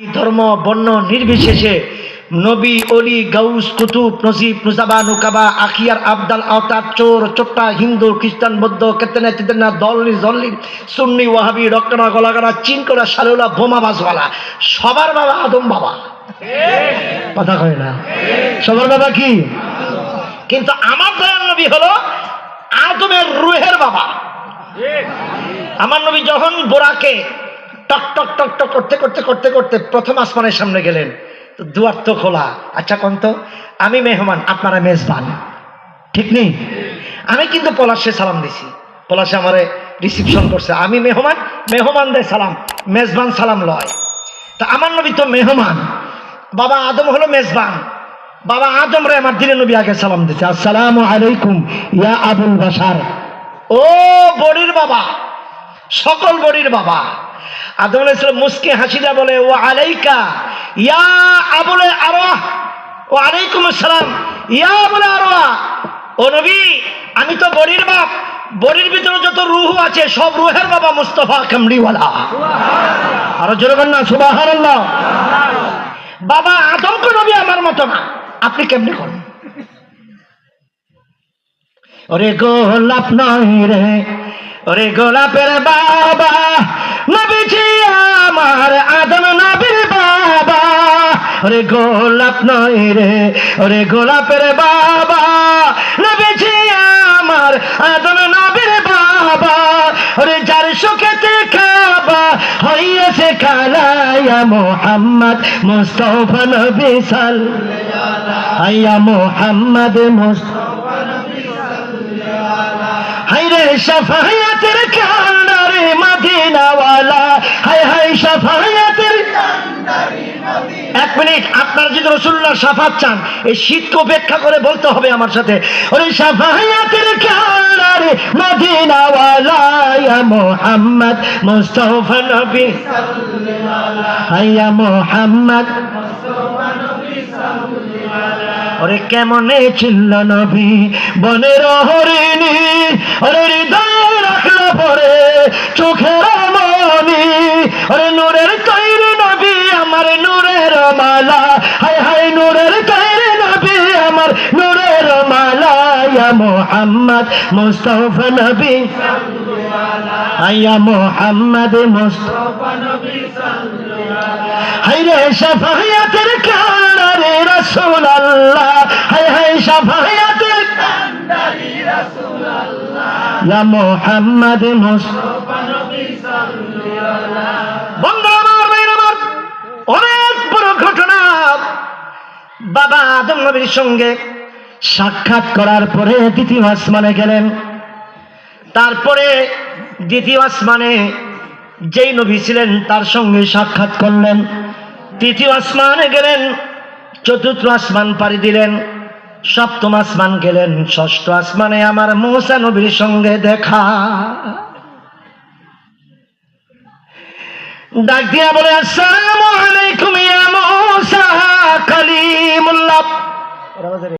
ধর্ম, বর্ণ নির্বিশেষে নবী, অলি, গাউস, কুতুব নসিব নুসাবা নুকাবা আখিয়ার, আবদাল আওতার চোর চোট্টা হিন্দু, খ্রিস্টান, বৌদ্ধ, কেতেনা চেতেনা দলনি জল্লি, সুন্নি, ওয়াহাবি, রক্তনা গলাগাড়া চিনকোলা সালুলা বোমা বাসওয়ালা সবার বাবা আদম বাবা। কথা কয় না? সবার বাবা কি? কিন্তু আমার দয়াল নবী হলো আদমের রুহের বাবা। আমার নবী যখন বোরাকে টক টক টক টক করতে করতে করতে করতে প্রথম আসমানের সামনে গেলেন। তো দুয়ার তো খোলা। আচ্ছা কন্ত আমি মেহমান, আপনারা মেজবান। ঠিক নেই? আমি কিন্তু পলাশে সালাম দিছি। পলাশে আমারে রিসিপশন করছে। আমি মেহমান মেহমান দেয় সালাম, মেজবান সালাম লয়। তা আমার নবী তো মেহমান। বাবা আদম হলো মেজবান। বাবা আদম রে আমার দিনে নবী আগে সালাম দিচ্ছে আসসালামু আলাইকুম, ইয়া আবুল বাসার ও বড়ির বাবা। সকল বড়ির বাবা। আদম আলাইসালাম মুসকে হাসিদা বলে ও আলাইকা ইয়া আবুলে আরোয়া ও আলাইকুম আসসালাম ইয়া আবুলে আরোয়া ও নবী আমি তো বড়ির বাপ বড়ির ভিতরে যত রুহ আছে সব রুহের বাবা মুস্তফা কামড়িওয়ালা আরও জোরে না সুবাহান বাবা আদম নবী আমার মতো না আপনি কেমনে করেন? ওরে গোলাপ নয় রে ওরে গোলাপের বাবা ওরে গোলাপ নয় রে, ওরে গোলাপের বাবা নবীজি আমার আদম নবীর বাবা। ওরে যার সুখেতে খাবা হইয়াছে খালাইয়া মোহাম্মদ মুস্তফা নবী সাল আইয়া মোহাম্মদ মুস্তফা হাইরে সাফায়াতের কান্ডারে মদিনাওয়ালা, হাই হাই সাফায়াতের এক মিনিট, আপনারা যদি রসুল্লাহ সাফাত চান, এই শীতকে উপেক্ষা করে বলতে হবে আমার সাথে। ওরে সাফায়াতের কান্ডারে মদিনাওয়ালা মোহাম্মদ মুস্তাফা নবী হাইয়া ওরে কেমনে ছিল নবী, বনের হরিণী, ওরে হৃদয় রাখল পরে চোখের মনি মোহাম্মদ মুস্তফা নবী। আয়া মোহাম্মদ মুস্তফা হাই হাই মুহাম্মদ অনেক বড় ঘটনা। বাবা আদম নবীর সঙ্গে সাক্ষাৎ করার পরে দ্বিতীয় আসমানে গেলেন। তারপরে দ্বিতীয় আসমানে যেই নবী ছিলেন, তার সঙ্গে সাক্ষাৎ করলেন। তৃতীয় আসমানে গেলেন, চতুর্থ আসমান পাড়ি দিলেন, সপ্তম আসমান গেলেন, ষষ্ঠ আসমানে আমার মৌসা নবীর সঙ্গে দেখা। ডাক দিয়া বলে, আসসালামু আলাইকুম ইয়া মৌসা কালিমুল্লাহ।